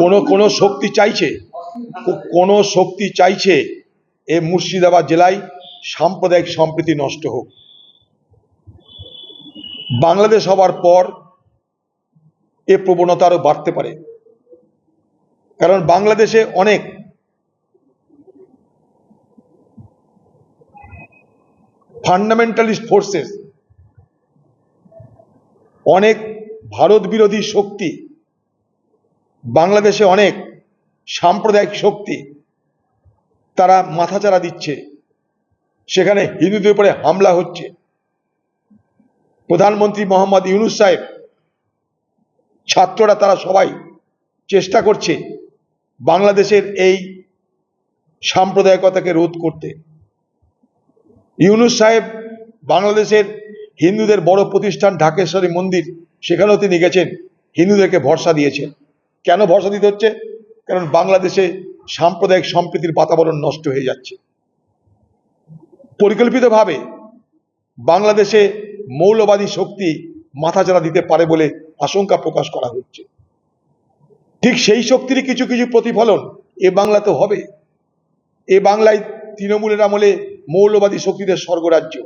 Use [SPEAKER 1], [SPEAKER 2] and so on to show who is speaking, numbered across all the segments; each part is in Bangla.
[SPEAKER 1] কোনো কোনো শক্তি চাইছে, কোনো শক্তি চাইছে এ মুর্শিদাবাদ জেলায় সাম্প্রদায়িক সম্প্রীতি নষ্ট হোক। বাংলাদেশ হবার পর এ প্রবণতা আরও বাড়তে পারে। কারণ বাংলাদেশে অনেক ফান্ডামেন্টালিস্ট ফোর্সেস অনেক ভারত বিরোধী শক্তি বাংলাদেশে অনেক সাম্প্রদায়িক শক্তি তারা মাথাচাড়া দিচ্ছে। সেখানে হিন্দুদের উপরে হামলা হচ্ছে। প্রধানমন্ত্রী মোহাম্মদ ইউনুস সাহেব, ছাত্ররা তারা সবাই চেষ্টা করছে বাংলাদেশের এই সাম্প্রদায়িকতাকে রোধ করতে। ইউনুস সাহেব বাংলাদেশের হিন্দুদের বড় প্রতিষ্ঠান ঢাকেশ্বরী মন্দির, সেখানেও তিনি গেছেন, হিন্দুদেরকে ভরসা দিয়েছেন। কেন ভরসা দিতে হচ্ছে? কারণ বাংলাদেশে সাম্প্রদায়িক সম্প্রীতির বাতাবরণ নষ্ট হয়ে যাচ্ছে। পরিকল্পিতভাবে বাংলাদেশে মৌলবাদী শক্তি মাথাচাড়া দিতে পারে বলে আশঙ্কা প্রকাশ করা হচ্ছে। ঠিক সেই শক্তিরই কিছু কিছু প্রতিফলন এ বাংলাতে হবে। এ বাংলায় তৃণমূলের আমলে মৌলবাদী শক্তিদের স্বর্গরাজ্য।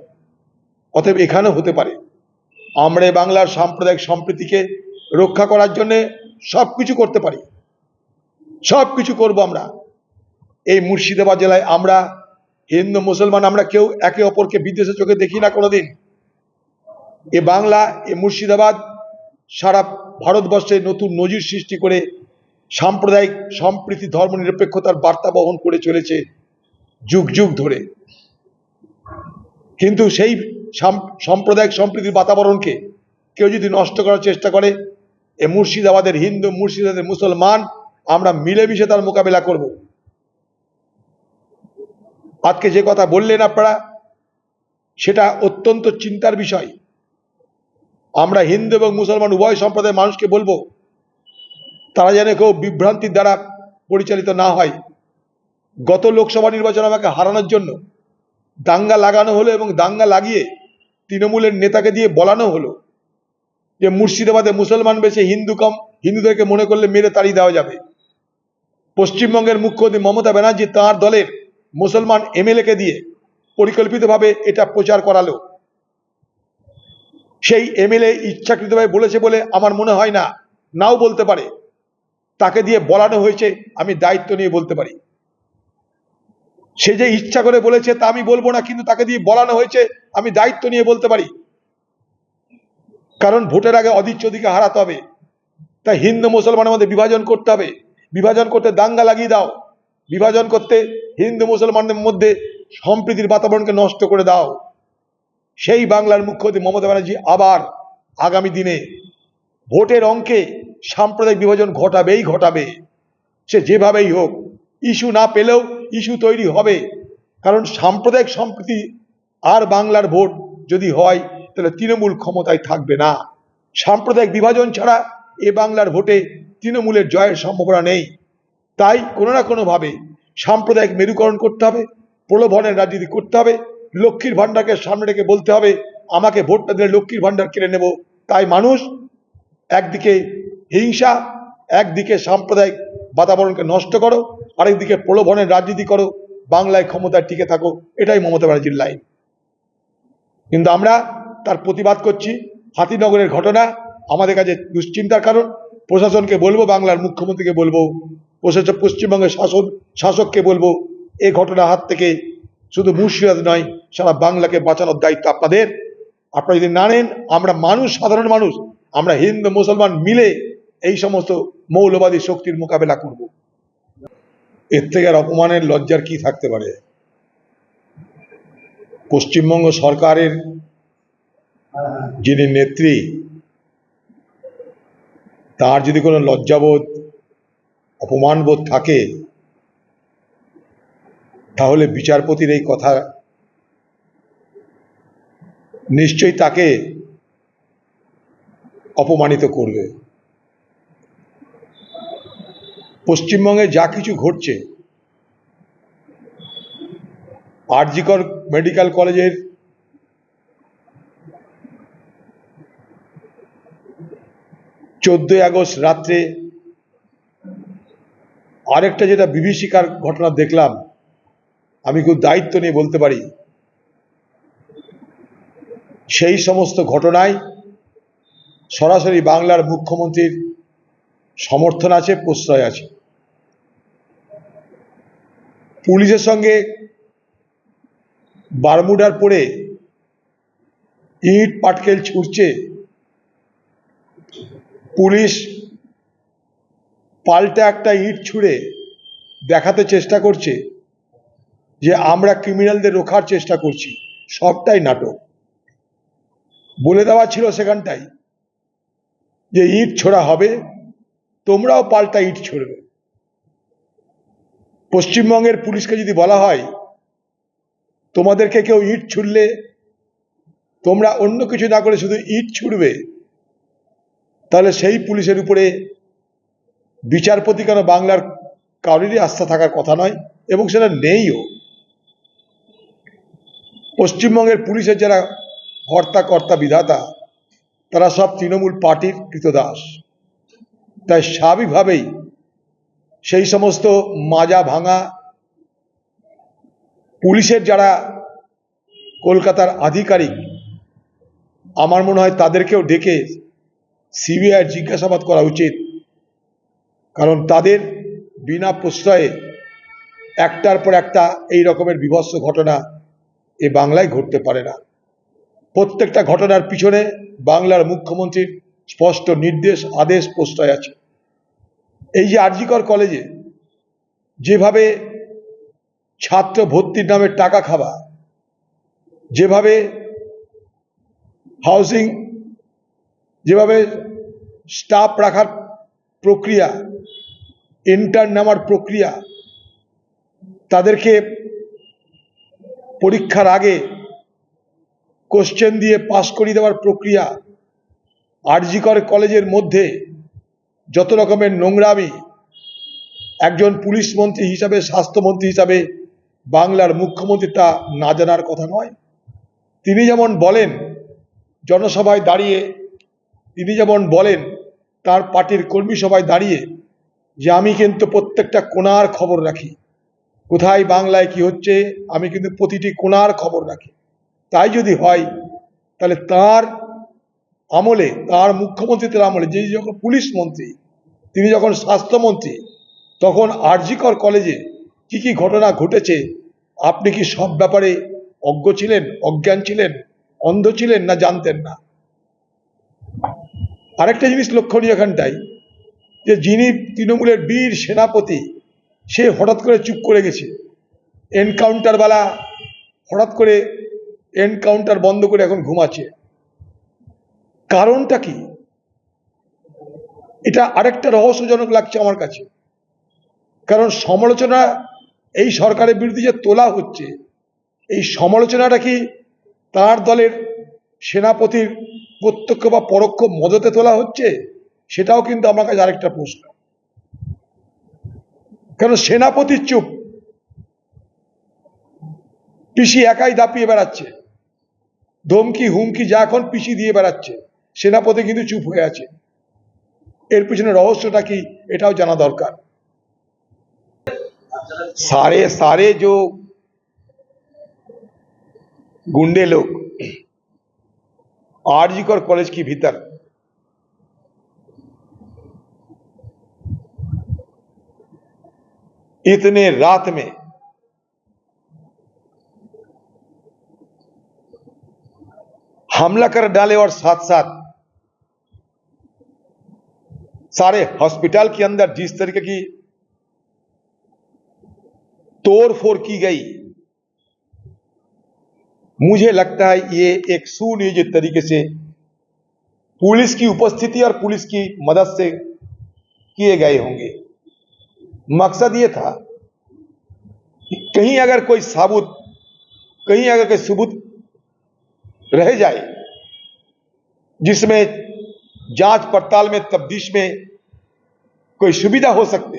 [SPEAKER 1] অতএব এখানেও হতে পারে। আমরা বাংলার সাম্প্রদায়িক সম্প্রীতিকে রক্ষা করার জন্য সব কিছু করতে পারি। সব কিছু করব আমরা। এই মুর্শিদাবাদ জেলায় আমরা, হিন্দু, মুসলমান, আমরা কেউ একে অপরকে বিদেশে চোখে দেখি না কোনোদিন। এ বাংলা, এ মুর্শিদাবাদ, সারা ভারতবর্ষে নতুন নজির সৃষ্টি করে সাম্প্রদায়িক সম্প্রীতি ধর্ম নিরপেক্ষতার বার্তা বহন করে চলেছে যুগ যুগ ধরে। কিন্তু সেই সাম- সাম্প্রদায়িক সম্প্রীতির বাতাবরণকে কেউ যদি নষ্ট করার চেষ্টা করে এ মুর্শিদাবাদের হিন্দু, মুর্শিদাবাদের মুসলমান, আমরা মিলেমিশে তার মোকাবেলা করব। আজকে যে কথা বললেন আপনারা, সেটা অত্যন্ত চিন্তার বিষয়। আমরা হিন্দু এবং মুসলমান উভয় সম্প্রদায়ের মানুষকে বলব, তারা যেন কেউ বিভ্রান্তির দ্বারা পরিচালিত না হয়। গত লোকসভা নির্বাচন আমাকে হারানোর জন্য দাঙ্গা লাগানো হলো এবং দাঙ্গা লাগিয়ে তৃণমূলের নেতাকে দিয়ে বলানো হলো। যে মুর্শিদাবাদে মুসলমান বেশি হিন্দু কম, হিন্দুদেরকে মনে করলে মেরে তাড়িয়ে দেওয়া যাবে। পশ্চিমবঙ্গের মুখ্যমন্ত্রী মমতা ব্যানার্জি তাঁর দলের মুসলমান এমএলএ কে দিয়ে পরিকল্পিতভাবে এটা প্রচার করালো। সেই এমএলএ ইচ্ছাকৃতভাবে বলেছে বলে আমার মনে হয় না, নাও বলতে পারে। তাকে দিয়ে বলানো হয়েছে, আমি দায়িত্ব নিয়ে বলতে পারি। সে যে ইচ্ছা করে বলেছে তা আমি বলব না, কিন্তু তাকে দিয়ে বলানো হয়েছে, আমি দায়িত্ব নিয়ে বলতে পারি। কারণ ভোটের আগে অদিচ্ছ দিকে হারাতে হবে। তাই হিন্দু মুসলমানের মধ্যে বিভাজন করতে হবে। বিভাজন করতে দাঙ্গা লাগিয়ে দাও। বিভাজন করতে হিন্দু মুসলমানদের মধ্যে সম্প্রীতির বাতাবরণকে নষ্ট করে দাও। সেই বাংলার মুখ্যমন্ত্রী মমতা ব্যানার্জি আবার আগামী দিনে ভোটের অঙ্কে সাম্প্রদায়িক বিভাজন ঘটাবেই ঘটাবে। সে যেভাবেই হোক, ইস্যু না পেলেও ইস্যু তৈরি হবে। কারণ সাম্প্রদায়িক সম্প্রীতি আর বাংলার ভোট যদি হয় তাহলে তৃণমূল ক্ষমতায় থাকবে না। সাম্প্রদায়িক বিভাজন ছাড়া এ বাংলার ভোটে তৃণমূলের জয়ের সম্ভাবনা নেই। তাই কোনো না কোনোভাবে সাম্প্রদায়িক মেরুকরণ করতে হবে, প্রলোভনের রাজনীতি করতে হবে, লক্ষ্মীর ভাণ্ডারকে সামনে রেখে বলতে হবে, আমাকে ভোটটা দিলে লক্ষ্মীর ভাণ্ডার কেড়ে নেব। তাই মানুষ একদিকে হিংসা, একদিকে সাম্প্রদায়িক বাতাবরণকে নষ্ট করো, আরেকদিকে প্রলোভনের রাজনীতি করো, বাংলায় ক্ষমতায় টিকে থাকো, এটাই মমতা ব্যানার্জির লাইন। কিন্তু আমরা তার প্রতিবাদ করছি। হাতিনগরের ঘটনা আমাদের কাছে দুশ্চিন্তার কারণ। প্রশাসনকে বলব, বাংলার মুখ্যমন্ত্রীকে বলব প্রশাসন পশ্চিমবঙ্গের শাসন, শাসককে বলব এ ঘটনার হাত থেকে শুধু মুর্শিদাবাদ নয়, সারা বাংলাকে বাঁচানোর দায়িত্ব আপনাদের। আপনারা যদি না নেন, আমরা মানুষ, সাধারণ মানুষ, আমরা হিন্দু, মুসলমান মিলে এই সমস্ত মৌলবাদী শক্তির মোকাবেলা করব। এর থেকে আর অপমানের লজ্জার কি থাকতে পারে? পশ্চিমবঙ্গ সরকারের যিনি নেত্রী, তার যদি কোনো লজ্জাবোধ, অপমানবোধ থাকে, তাহলে বিচারপতির এই কথা নিশ্চয়ই তাকে অপমানিত করবে। পশ্চিমবঙ্গে যা কিছু ঘটছে, আরজিকর মেডিকেল কলেজের চোদ্দই আগস্ট রাত্রে আরেকটা যেটা বিভীষিকার ঘটনা দেখলাম, আমি খুব দায়িত্ব নিয়ে বলতে পারি। সেই সমস্ত ঘটনায় সরাসরি বাংলার মুখ্যমন্ত্রীর সমর্থন আছে, প্রশ্রয় আছে। পুলিশের সঙ্গে বারমুডার পরে ইট পাটকেল ছুটছে পুলিশ পাল্টা একটা ইট ছুঁড়ে দেখাতে চেষ্টা করছে যে আমরা ক্রিমিনালদের রোখার চেষ্টা করছি। সবটাই নাটক। বলে দেওয়া ছিল সেখানটাই যে ইট ছোড়া হবে, তোমরাও পাল্টা ইট ছড়বে। পশ্চিমবঙ্গের পুলিশকে যদি বলা হয়, তোমাদেরকে কেউ ইট ছুড়লে তোমরা অন্য কিছু না করে শুধু ইট ছুড়বে তাহলে সেই পুলিশের উপরে বিচারপতি কেন বাংলার কারোরই আস্থা থাকার কথা নয়, এবং সেটা নেইও। পশ্চিমবঙ্গের পুলিশের যারা কর্তা কর্তা বিধাতা, তারা সব তৃণমূল পার্টির কৃতদাস। তাই স্বাভাবিকভাবেই সেই সমস্ত মাজা ভাঙা পুলিশের যারা কলকাতার আধিকারিক, আমার মনে হয় তাদেরকেও ডেকে সিবিআই জিজ্ঞাসাবাদ করা উচিত। কারণ তাদের বিনা প্রশ্রয়ে একটার পর একটা এই রকমের বিভৎস ঘটনা এ বাংলায় ঘটতে পারে না। প্রত্যেকটা ঘটনার পিছনে বাংলার মুখ্যমন্ত্রীর স্পষ্ট নির্দেশ, আদেশ, প্রশ্রয় আছে। এই যে আরজিকর কলেজে যেভাবে ছাত্র ভর্তির নামে টাকা খাওয়া, যেভাবে হাউসিং যেভাবে স্টাফ রাখার প্রক্রিয়া ইন্টার্ন নেওয়ার প্রক্রিয়া, তাদেরকে পরীক্ষার আগে কোশ্চেন দিয়ে পাস করিয়ে দেওয়ার প্রক্রিয়া আরজিকর কলেজের মধ্যে যত রকমের নোংরামি, একজন পুলিশ মন্ত্রী হিসাবে স্বাস্থ্যমন্ত্রী হিসাবে বাংলার মুখ্যমন্ত্রী তা না জানার কথা নয়। তিনি যেমন বলেন, জনসভায় দাঁড়িয়ে তিনি যেমন বলেন, তার পার্টির কর্মী সভায় দাঁড়িয়ে যে আমি কিন্তু প্রত্যেকটা কোনার খবর রাখি। কোথায় বাংলায় কি হচ্ছে, আমি কিন্তু প্রতিটি কোনার খবর রাখি। তাই যদি হয়, তাহলে তার আমলে, তার মুখ্যমন্ত্রীদের আমলে, যে যখন পুলিশ মন্ত্রী, তিনি যখন স্বাস্থ্যমন্ত্রী, তখন আরজিকর কলেজে কি কি ঘটনা ঘটেছে, আপনি কি সব ব্যাপারে অজ্ঞ ছিলেন, অজ্ঞান ছিলেন, অন্ধ ছিলেন না জানতেন না? আরেকটা জিনিস লক্ষণীয় এখানটাই যে যিনি তৃণমূলের বীর সেনাপতি, সে হঠাৎ করে চুপ করে গেছে। এনকাউন্টারওয়ালা হঠাৎ করে এনকাউন্টার বন্ধ করে এখন ঘুমাচ্ছে। কারণটা কি? এটা আরেকটা রহস্যজনক লাগছে আমার কাছে। কারণ সমালোচনা এই সরকারের বিরুদ্ধে যে তোলা হচ্ছে, এই সমালোচনাটা কি তার দলের সেনাপতির প্রত্যক্ষ বা পরোক্ষ মদতে তোলা হচ্ছে সেটাও কিন্তু আমার কাছে আরেকটা প্রশ্ন কেন সেনাপতির চুপ পিসি একাই দাপিয়ে বেড়াচ্ছে ধমকি হুমকি যা এখন পিসি দিয়ে বেড়াচ্ছে সেনাপতি কিন্তু চুপ হয়ে আছে এর পিছনে রহস্যটা কি এটাও জানা দরকার सारे सारे जो गुंडे लोग आरजीकर कॉलेज के भीतर। इतने रात में हमला कर डाले और साथ साथ सारे हॉस्पिटल के अंदर जिस तरीके की तोड़फोड़ की गई मुझे लगता है ये एक सुनियोजित तरीके से पुलिस की उपस्थिति और पुलिस की मदद से किए गए होंगे। मकसद ये था कि कहीं अगर कोई साबुत, कहीं अगर कोई सबूत रह जाए, जिसमें जाँच पड़ताल में तब्दीश में कोई सुविधा हो सकते,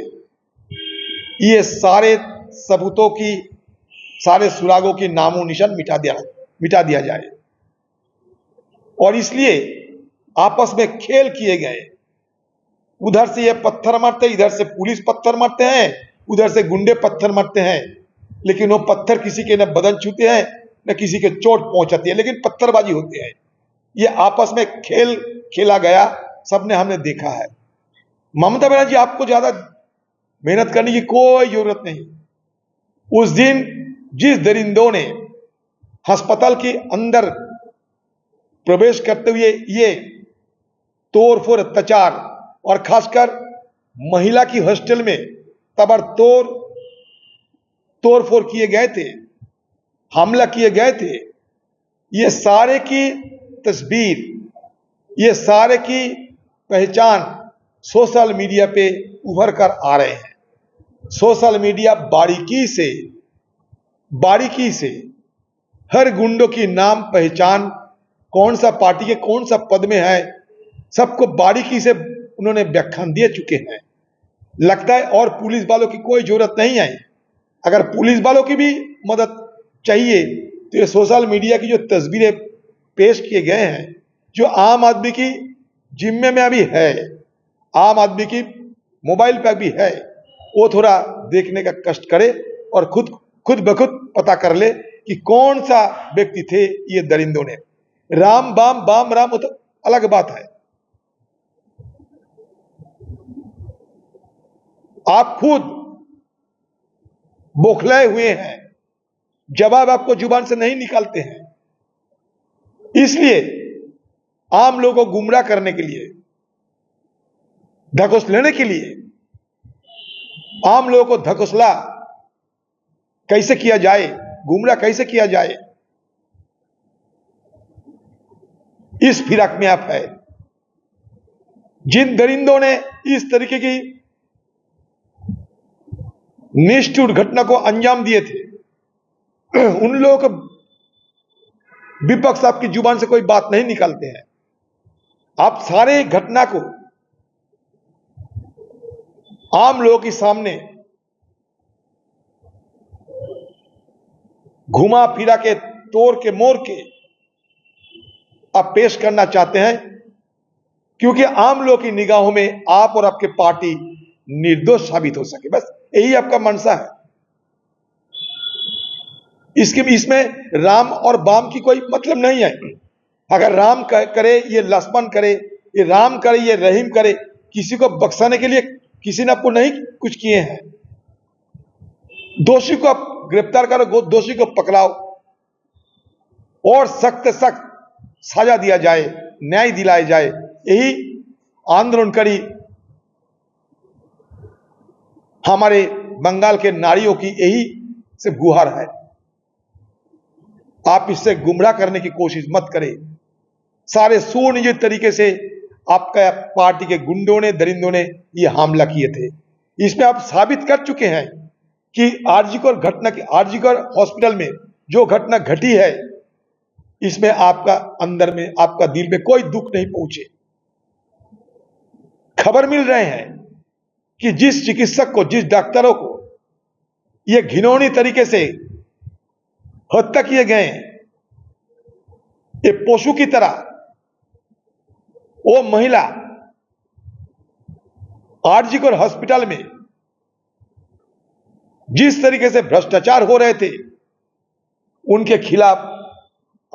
[SPEAKER 1] ये सारे सबूतों की, सारे सुरागों की नामो निशान मिटा दिया मिटा दिया जाए। और इसलिए आपस में खेल किए गए। उधर से ये पत्थर मारते, इधर से पुलिस पत्थर मारते हैं, उधर से गुंडे पत्थर मारते हैं। लेकिन वो पत्थर किसी के न बदन छूते हैं, न किसी के चोट पहुंचाती है, लेकिन पत्थरबाजी होती है। ये आपस में खेल, खेला गया, सबने हमने देखा है। ममता बनर्जी, आपको ज़्यादा मेहनत करने की कोई ज़रूरत नहीं। उस दिन जिस दरिंदों ने अस्पताल के अंदर प्रवेश करते हुए ये तोड़ फोड़ अत्याचार और खासकर महिला की हॉस्टल में तबड़तोड़ तोड़ फोड़ किए गए थे, हमला किए गए थे। ये सारे की तस्वीर, ये सारे की पहचान सोशल मीडिया पे उभर कर आ रहे हैं। सोशल मीडिया बारीकी से बारीकी से हर गुंडों की नाम पहचान, कौन सा पार्टी के कौन सा पद में है, सबको बारीकी से उन्होंने व्याख्यान दे चुके हैं। लगता है और पुलिस वालों की कोई ज़रूरत नहीं आई। अगर पुलिस वालों की भी मदद चाहिए तो ये सोशल मीडिया की जो तस्वीरें पेश किए गए हैं, जो आम आदमी की जिम्मे में अभी है, आम आदमी की मोबाइल पर भी है, वो थोड़ा देखने का कष्ट करे और खुद खुद ब खुद पता कर ले कि कौन सा व्यक्ति थे ये दरिंदों ने? राम, बाम बाम, राम तो अलग बात है। आप खुद बोखलाए हुए हैं, जवाब आपको ज़ुबान से नहीं निकालते हैं। इसलिए आम लोगों को गुमराह करने के लिए, धकोस लेने के लिए, आम लोगों को धकोसला कैसे किया जाए गुमराह कैसे किया जाए? इस फिराक में आप है। जिन दरिंदों ने इस तरीके की निष्ठुर घटना को अंजाम दिए थे, उन लोगों को विपक्ष आपकी ज़ुबान से कोई बात नहीं निकालते हैं। आप सारे घटना को आम लोगों के सामने घुमा फिरा के, तोड़ के मोड़ के आप पेश करना चाहते हैं, क्योंकि आम लोगों की निगाहों में आप और आपके पार्टी निर्दोष साबित हो सके। बस यही आपका मनसा है। इसके इसमें राम और बाम की कोई मतलब नहीं है। अगर राम करे, ये लक्ष्मण करे, ये राम करे, ये रहीम करे, किसी को बख्शाने के लिए किसी ने आपको नहीं कुछ किए हैं। दोषी को गिरफ़्तार करो दोषी को पकड़ाओ। और सख्त सख्त सजा दिया जाए, न्याय दिलाया जाए, यही आंदोलनकारी हमारे बंगाल के नारियों की यही से गुहार है। आप इससे गुमराह करने की कोशिश मत करें। सारे सुनियोजित तरीके से आपका पार्टी के गुंडों ने, दरिंदों ने ये हमला किए थे। इसमें आप साबित कर चुके हैं। कि आरजीकर घटना की आरजीकर हॉस्पिटल में जो घटना घटी है, इसमें आपका अंदर में, आपका दिल में कोई दुख नहीं पहुँचे। खबर मिल रहे हैं कि जिस चिकित्सक को, जिस डॉक्टरों को ये घिनौनी तरीके से हत्या किए गए ये पशु की तरह, वो महिला आरजीकर हॉस्पिटल में जिस तरीके से भ्रष्टाचार हो रहे थे, उनके खिलाफ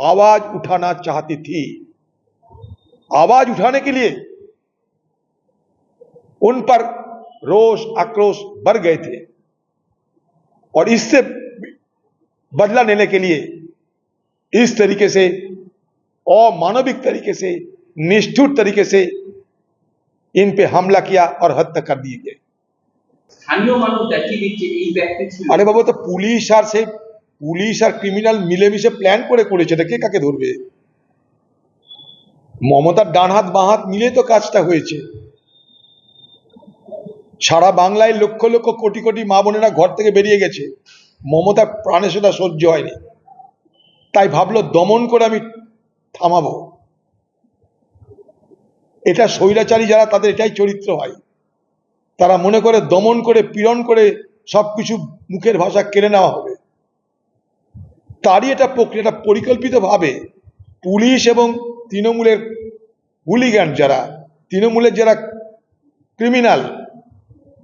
[SPEAKER 1] आवाज़ उठाना चाहती थी। आवाज़ उठाने के लिए उन पर रोष आक्रोश बढ़ गए थे। और इससे बदला लेने के लिए इस तरीके से, अमानविक तरीके से, निष्ठुर तरीके से इन पे हमला किया और हत्या कर दिए गए। আরে বাবা, তো পুলিশ আর সে পুলিশ আর ক্রিমিনাল মিলেমিশে প্ল্যান করে করেছে এটা কে কাকে ধরবে? মমতার ডান হাত বাঁ হাত মিলে তো কাজটা হয়েছে। সারা বাংলায় লক্ষ লক্ষ কোটি কোটি মা বোনেরা ঘর থেকে বেরিয়ে গেছে। মমতার প্রাণে সেটা সহ্য হয়নি। তাই ভাবলো, দমন করে আমি থামাবো। এটা স্বৈরাচারী যারা, তাদের এটাই চরিত্র হয়। তারা মনে করে দমন করে, পীড়ন করে সবকিছু মুখের ভাষা কেড়ে নেওয়া হবে। তারই এটা প্রক্রিয়াটা পরিকল্পিতভাবে পুলিশ এবং তৃণমূলের হুলিগ্যান যারা, তৃণমূলের যারা ক্রিমিনাল,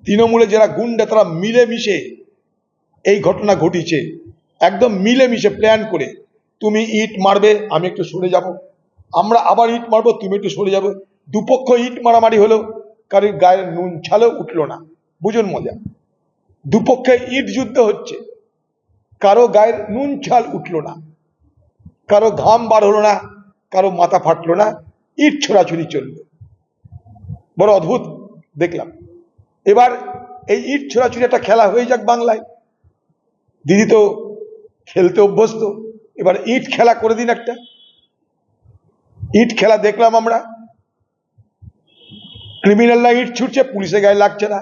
[SPEAKER 1] তৃণমূলের যারা গুন্ডা, তারা মিলেমিশে এই ঘটনা ঘটিছে। একদম মিলেমিশে প্ল্যান করে, তুমি ইট মারবে, আমি একটু সরে যাব। আমরা আবার ইট মারবো, তুমি একটু সরে যাবে। দুপক্ষ ইট মারামারি হলো কারোর গায়ের নুন ছালেও উঠল না। বুঝুন মজা। দুপক্ষে ইট যুদ্ধ হচ্ছে। কারও গায়ের নুন ছাল উঠল না। কারও ঘাম বার হলো না। কারও মাথা ফাটলো না। ইট ছোড়াছুরি চলল। বড় অদ্ভুত। দেখলাম। এবার এই ইট ছোড়াছুরি একটা খেলা হয়ে যাক বাংলায়। দিদি তো খেলতে অভ্যস্ত। এবার ইট খেলা করে দিন একটা। ইট খেলা দেখলাম আমরা। ক্রিমিনালরা ইট ছুটছে, পুলিশের গায়ে লাগছে না।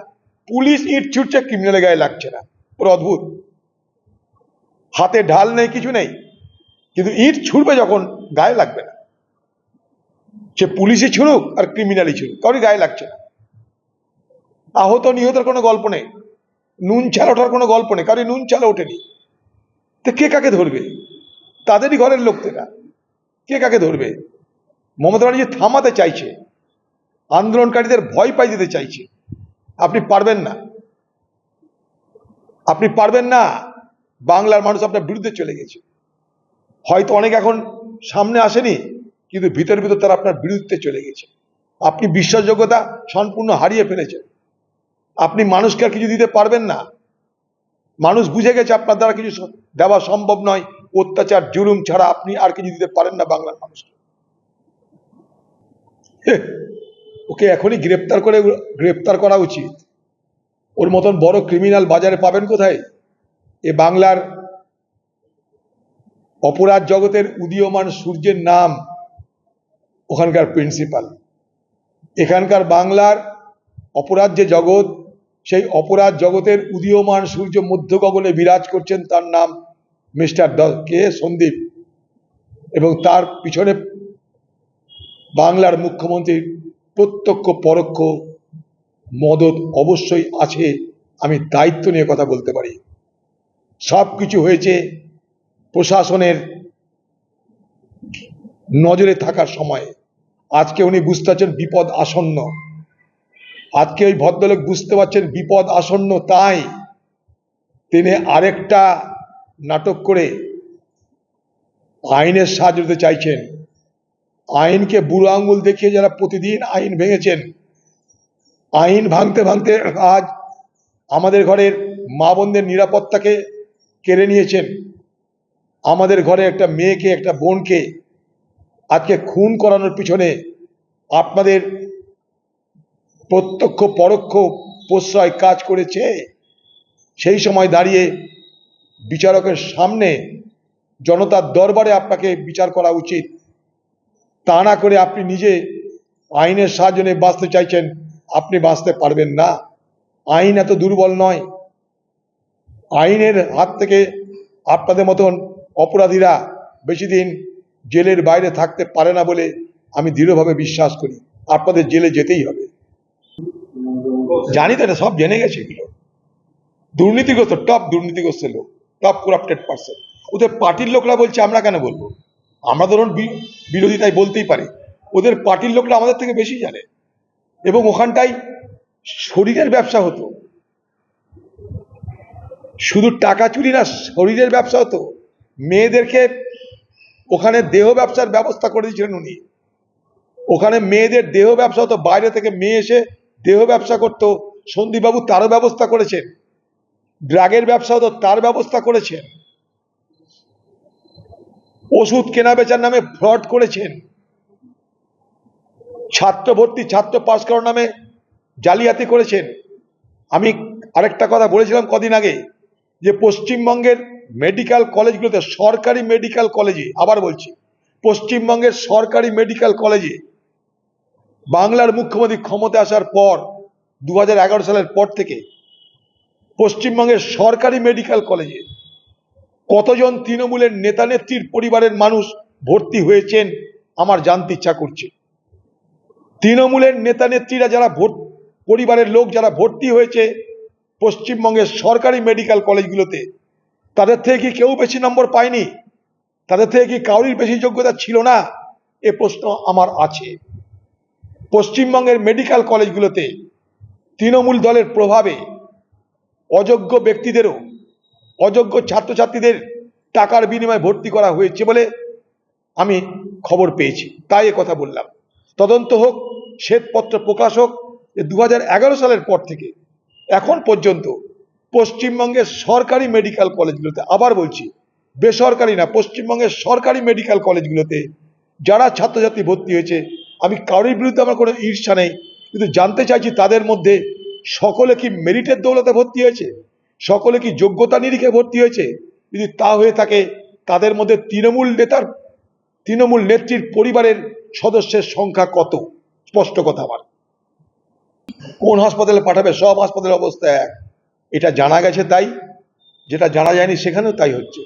[SPEAKER 1] পুলিশ ইট ছুটছে, ক্রিমিনালের গায়ে লাগছে না। পুরো অদ্ভুত। হাতে ঢাল নেই, কিছু নেই। কিন্তু ইট ছুটবে যখন, গায়ে লাগবে না। সে পুলিশই ছুড়ুক আর ক্রিমিনালই ছুড়ুক কারোর গায়ে লাগছে না। আহত নিহতের কোনো গল্প নেই। নুন ছাল ওঠার কোনো গল্প নেই। কারণ নুন ছাল ওঠেনি। তো কে কাকে ধরবে? তাদেরই ঘরের লোকদেরা। কে কাকে ধরবে? মমতা ব্যানার্জি থামাতে চাইছে। আন্দোলনকারীদের ভয় পাই দিতে চাইছে। আপনি পারবেন না। আপনি পারবেন না। বাংলার মানুষ আপনার বিরুদ্ধে চলে গেছে। হয়তো অনেক এখন সামনে আসেনি, কিন্তু ভিতর ভিতর তারা আপনার বিরুদ্ধে চলে গেছে। আপনি বিশ্বাসযোগ্যতা সম্পূর্ণ হারিয়ে ফেলেছেন। আপনি মানুষকে কিছু দিতে পারবেন না। মানুষ বুঝে গেছে আপনার দ্বারা কিছু দেওয়া সম্ভব নয়। অত্যাচার, জুলুম ছাড়া আপনি আর কিছু দিতে পারেন না বাংলার মানুষকে। ওকে এখনই গ্রেপ্তার করে, গ্রেপ্তার করা উচিত। ওর মতন বড় ক্রিমিনাল বাজারে পাবেন কোথায়? এ বাংলার অপরাধ জগতের উদীয়মান সূর্যের নাম ওখানকার প্রিন্সিপাল এখানকার বাংলার অপরাধ যে জগৎ, সেই অপরাধ জগতের উদীয়মান সূর্য মধ্য গগনে বিরাজ করছেন তার নাম মিস্টার কে সন্দীপ। এবং তার পিছনে বাংলার মুখ্যমন্ত্রীর প্রত্যক্ষ, পরোক্ষ মদত অবশ্যই আছে, আমি দায়িত্ব নিয়ে কথা বলতে পারি। সব কিছু হয়েছে প্রশাসনের নজরে থাকার সময়। আজকে উনি বুঝতে পারছেন বিপদ আসন্ন। আজকে ওই ভদ্রলোক বুঝতে পারছেন বিপদ আসন্ন তাই তিনি আরেকটা নাটক করে আইনের সাহায্য চাইছেন। আইনকে বুড়ো আঙ্গুল দেখিয়ে যারা প্রতিদিন আইন ভেঙেছেন, আইন ভাঙতে ভাঙতে আজ আমাদের ঘরের মা বোনদের নিরাপত্তাকে কেড়ে নিয়েছেন। আমাদের ঘরে একটা মেয়েকে, একটা বোনকে আজকে খুন করানোর পিছনে আপনাদের প্রত্যক্ষ, পরোক্ষ প্রশ্রয় কাজ করেছে। সেই সময় দাঁড়িয়ে বিচারকের সামনে জনতার দরবারে আপনাকে বিচার করা উচিত। তা না করে আপনি নিজে আইনের সাহায্য নিয়ে বাঁচতে চাইছেন, আপনি বাঁচতে পারবেন না। আইন এত দুর্বল নয়। আইনের হাত থেকে আপনাদের মতন অপরাধীরা বেশি দিন জেলের বাইরে থাকতে পারে না বলে আমি দৃঢ়ভাবে বিশ্বাস করি। আপনাদের জেলে যেতেই হবে। জানি তো এটা সব জেনে গেছে এগুলো। দুর্নীতিগ্রস্ত, টপ দুর্নীতিগ্রস্ত লোক, টপ করাপ্টেড পার্সন ওদের পার্টির লোকরা বলছে, আমরা কেন বলব? আমরা ধরুন বিরোধিতায় বলতেই পারি। ওদের পার্টির লোকরা আমাদের থেকে বেশি জানে। এবং ওখানটায় শরীরের ব্যবসা হতো। শুধু টাকা চুরি না, শরীরের ব্যবসা হতো। মেয়েদেরকে ওখানে দেহ ব্যবসার ব্যবস্থা করে দিয়েছিলেন উনি। ওখানে মেয়েদের দেহ ব্যবসা হতো, বাইরে থেকে মেয়ে এসে দেহ ব্যবসা করতো। সন্দীপবাবু তারও ব্যবস্থা করেছেন। ড্রাগের ব্যবসা হতো, তার ব্যবস্থা করেছেন। ওষুধ কেনা বেচার নামে ফ্রড করেছেন। ছাত্র ভর্তি ছাত্র পাস করার নামে জালিয়াতি করেছেন। আমি আরেকটা কথা বলেছিলাম কদিন আগে, যে পশ্চিমবঙ্গের মেডিকেল কলেজগুলোতে সরকারি মেডিকেল কলেজে, আবার বলছি, পশ্চিমবঙ্গের সরকারি মেডিকেল কলেজে বাংলার মুখ্যমন্ত্রী ক্ষমতা আসার পর দু হাজার এগারো সালের পর থেকে পশ্চিমবঙ্গের সরকারি মেডিকেল কলেজে কতজন তৃণমূলের নেতা নেত্রীর পরিবারের মানুষ ভর্তি হয়েছেন আমার জানতে ইচ্ছা করছে। তৃণমূলের নেতা নেত্রীরা যারা ভোট পরিবারের লোক যারা ভর্তি হয়েছে পশ্চিমবঙ্গের সরকারি মেডিকেল কলেজগুলোতে, তাদের থেকে কি কেউ বেশি নম্বর পায়নি? তাদের থেকে কি কাউরির বেশি যোগ্যতা ছিল না? এ প্রশ্ন আমার আছে। পশ্চিমবঙ্গের মেডিকেল কলেজগুলোতে তৃণমূল দলের প্রভাবে অযোগ্য ব্যক্তিদেরও অযোগ্য ছাত্রছাত্রীদের টাকার বিনিময়ে ভর্তি করা হয়েছে বলে আমি খবর পেয়েছি। তাই কথা বললাম। তদন্ত হোক, শ্বেতপত্র প্রকাশ হোক দু সালের পর থেকে, এখন পর্যন্ত পশ্চিমবঙ্গের সরকারি মেডিকেল কলেজগুলোতে, আবার বলছি, বেসরকারি না, পশ্চিমবঙ্গের সরকারি মেডিকেল কলেজগুলোতে যারা ছাত্রছাত্রী ভর্তি হয়েছে, আমি কারোর বিরুদ্ধে আমার কোনো ঈর্ষা নেই, কিন্তু জানতে চাইছি তাদের মধ্যে সকলে কি মেরিটের দৌলতে ভর্তি হয়েছে? সকলে কি যোগ্যতা নিরিখে ভর্তি হয়েছে? যদি তা হয়ে থাকে, তাদের মধ্যে তৃণমূল নেতার, তৃণমূল নেত্রীর পরিবারের সদস্যের সংখ্যা কত? স্পষ্ট কথা আমার। কোন হাসপাতালে পাঠাবে? সব হাসপাতালের অবস্থা এক। এটা জানা গেছে তাই। যেটা জানা যায়নি সেখানেও তাই হচ্ছে।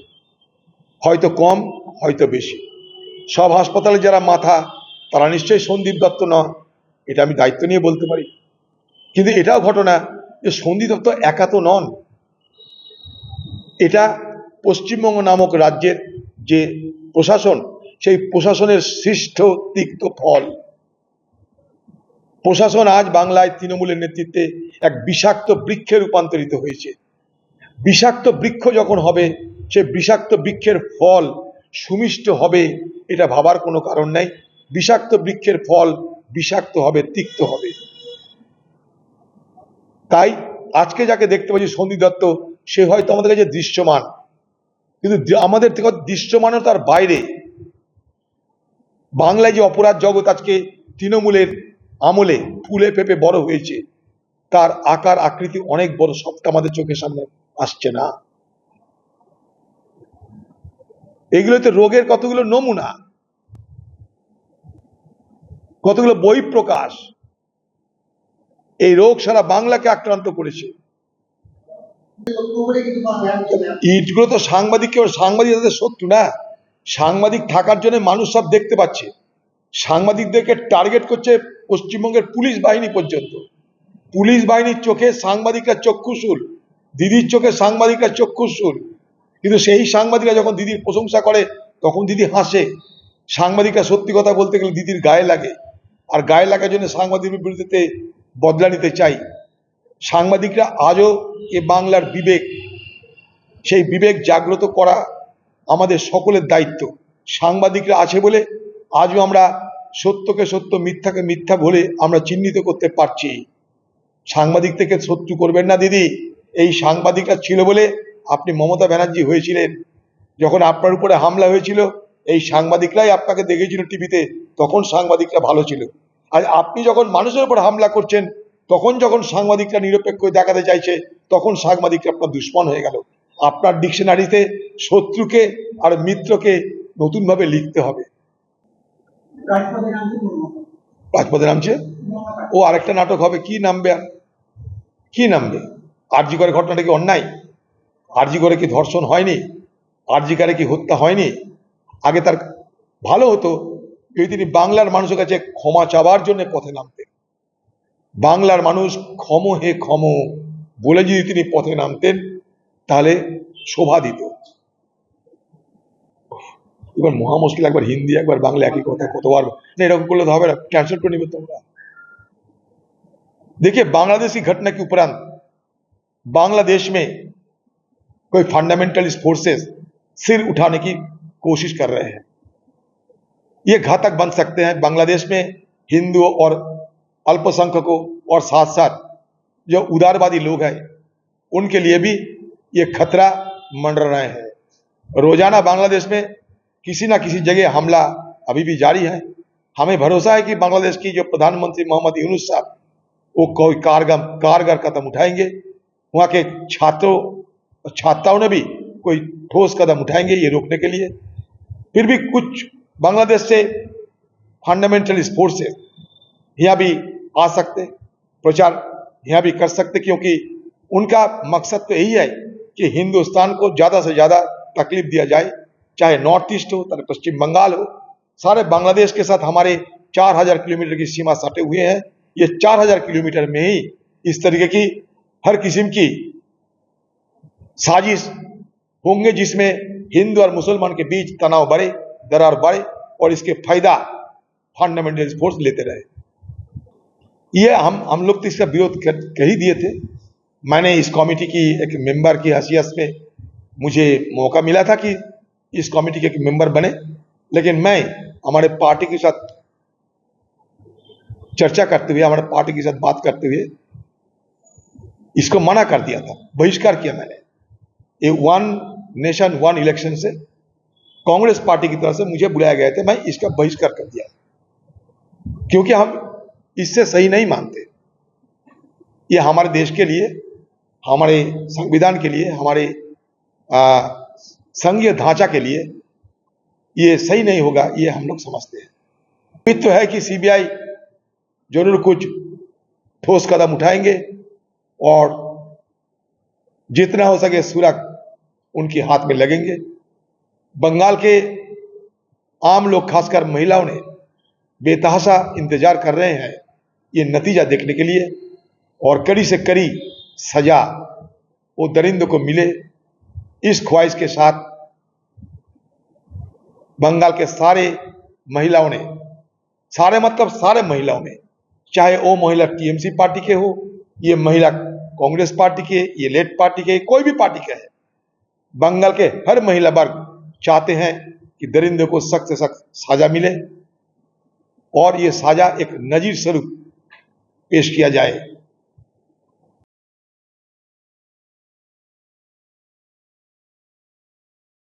[SPEAKER 1] হয়তো কম, হয়তো বেশি। সব হাসপাতালে যারা মাথা, তারা নিশ্চয়ই সন্দীপ দত্ত নয়। এটা আমি দায়িত্ব নিয়ে বলতে পারি। কিন্তু এটাও ঘটনা যে সন্দীপ দত্ত একা তো নন। এটা পশ্চিমবঙ্গ নামক রাজ্যের যে প্রশাসন, সেই প্রশাসনের সৃষ্ট তিক্ত ফল। প্রশাসন আজ বাংলায় তৃণমূলের নেতৃত্বে এক বিষাক্ত বৃক্ষে রূপান্তরিত হয়েছে। বিষাক্ত বৃক্ষ যখন হবে, সে বিষাক্ত বৃক্ষের ফল সুমিষ্ট হবে, এটা ভাবার কোনো কারণ নাই। বিষাক্ত বৃক্ষের ফল বিষাক্ত হবে, তিক্ত হবে। তাই আজকে যাকে দেখতে পাচ্ছি সন্দীপ দত্ত সে হয়তো আমাদের কাছে দৃশ্যমান। কিন্তু আমাদের থেকে দৃশ্যমানও তার বাইরে বাংলায় যে অপরাধ জগৎ আজকে তৃণমূলের আমলে ফুলে পেপে বড় হয়েছে, তার আকার, আকৃতি অনেক বড়, সবটা আমাদের চোখের সামনে আসছে না। এগুলোতে রোগের কতগুলো নমুনা? কতগুলো বই প্রকাশ এই রোগ সারা বাংলাকে আক্রান্ত করেছে। ইটগুলো তো সাংবাদিক কেউ সাংবাদিক তাদের শত্রু না, সাংবাদিক থাকার জন্য মানুষ সব দেখতে পাচ্ছে। সাংবাদিকদেরকে টার্গেট করছে পশ্চিমবঙ্গের পুলিশ বাহিনী পর্যন্ত। পুলিশ বাহিনীর চোখে সাংবাদিকরা চক্ষুশূল দিদির চোখে সাংবাদিকরা চক্ষুশূল কিন্তু সেই সাংবাদিকরা যখন দিদির প্রশংসা করে, তখন দিদি হাসে। সাংবাদিকরা সত্যি কথা বলতে গেলে দিদির গায়ে লাগে। আর গায়ে লাগার জন্য সাংবাদিকের বিরুদ্ধে বদলা নিতে চাই। সাংবাদিকরা আজও এ বাংলার বিবেক, সেই বিবেক জাগ্রত করা আমাদের সকলের দায়িত্ব। সাংবাদিকরা আছে বলে আজও আমরা সত্যকে সত্য, মিথ্যাকে মিথ্যা বলে আমরা চিহ্নিত করতে পারছি। সাংবাদিক থেকে শত্রু করবেন না, দিদি। এই সাংবাদিকরা ছিল বলে আপনি মমতা ব্যানার্জি হয়েছিলেন। যখন আপনার উপরে হামলা হয়েছিল, এই সাংবাদিকরাই আপনাকে দেখেছিল টিভিতে, তখন সাংবাদিকরা ভালো ছিল। আর আপনি যখন মানুষের উপর হামলা করছেন তখন যখন সাংবাদিকরা নিরপেক্ষ দেখাতে চাইছে তখন সাংবাদিকরা আপনার দুশ্মন হয়ে গেল। আপনার ডিকশনারিতে শত্রুকে আর মিত্রকে নতুনভাবে লিখতে হবে।
[SPEAKER 2] রাজপথে নামছে?
[SPEAKER 1] ও আরেকটা নাটক হবে কি নামবে? আর কি নামবে? আরজি করে ঘটনাটা কি অন্যায়? আরজি করে কি ধর্ষণ হয়নি? আরজি করে কি হত্যা হয়নি? আগে তার ভালো হতো যদি তিনি বাংলার মানুষের কাছে ক্ষমা চাওয়ার জন্য পথে নামতেন। বাংলার মানুষ ক্ষম হে ক্ষম বলে যদি তিনি পথে নামতেন তাহলে শোভা দিত এবার মহা মুশকিল একবার হিন্দি একবার বাংলা একই কথা কতবার না এরকম করলে তো হবে না ক্যান্সেল করে নেবে তোমরা देखिए बांग्लादेश की घटना के उपरांत बांग्लादेश में कोई फंडामेंटलिस्ट फोर्सेस सिर उठाने की कोशिश कर रहे हैं ये घातक बन सकते हैं बांग्लादेश में हिंदुओं और अल्पसंख्यकों और साथ साथ जो उदारवादी लोग हैं, उनके लिए भी ये खतरा मंडरा रहे हैं। रोज़ाना बांग्लादेश में किसी ना किसी जगह हमला अभी भी जारी है। हमें भरोसा है कि बांग्लादेश की जो प्रधानमंत्री मोहम्मद यूनुस साहब, वो कोई कारगर कारगर कदम उठाएँगे। वहाँ के छात्रों, छात्राओं ने भी कोई ठोस कदम उठाएँगे ये रोकने के लिए। फिर भी कुछ बांग्लादेश से फंडामेंटल फंडामेंटलिस्ट फोर्सेस यहाँ भी आ सकते, प्रचार यहाँ भी कर सकते, क्योंकि उनका मकसद तो यही है कि हिंदुस्तान को ज़्यादा से ज़्यादा तकलीफ़ दिया जाए, चाहे नॉर्थ ईस्ट हो, चाहे पश्चिम बंगाल हो। सारे बांग्लादेश के साथ हमारे चार हज़ार किलोमीटर की सीमा सटे हुए हैं। ये चार हज़ार किलोमीटर में ही इस तरीके की हर किस्म की साजिश होंगे, जिसमें हिंदू और मुसलमान के बीच तनाव बढ़े, दरार बढ़े और इसके फ़ायदा फंडामेंटल फोर्स लेते रहे। ये हम हम लोग तो इसका विरोध कर, ही दिए थे। मैंने इस कमेटी की एक मेंबर की हैसियत में मुझे मौका मिला था कि इस कमेटी के एक मेंबर बने। लेकिन मैं हमारे पार्टी के साथ चर्चा करते हुए हमारे पार्टी के साथ बात करते हुए इसको मना कर दिया था बहिष्कार किया मैंने। ये वन नेशन वन इलेक्शन से कांग्रेस पार्टी की तरफ़ से मुझे बुलाया गया था मैं इसका बहिष्कार कर दिया। क्योंकि हम इससे सही नहीं मानते। ये हमारे देश के लिए, हमारे संविधान के लिए, हमारे संघीय ढांचा के लिए ये सही नहीं होगा, ये हम लोग समझते हैं। उम्मीद तो है कि सीबीआई ज़रूर कुछ ठोस कदम उठाएँगे और जितना हो सके सुरख उनके हाथ में लगेंगे। बंगाल के आम लोग, खासकर महिलाओं ने बेतहाशा इंतज़ार कर रहे हैं। ये नतीजा देखने के लिए और कड़ी से कड़ी सजा वो दरिंद को मिले। इस ख्वाहिश के साथ बंगाल के सारे महिलाओं ने, सारे मतलब सारे महिलाओं ने चाहे वो महिला टीएमसी पार्टी के हो, ये महिला कांग्रेस पार्टी के, ये लेट पार्टी के, कोई भी पार्टी के है, बंगाल के हर महिला वर्ग चाहते हैं कि दरिंदे को सख्त से सख्त साजा मिले। और ये साजा एक नजीर स्वरूप पेश किया जाए।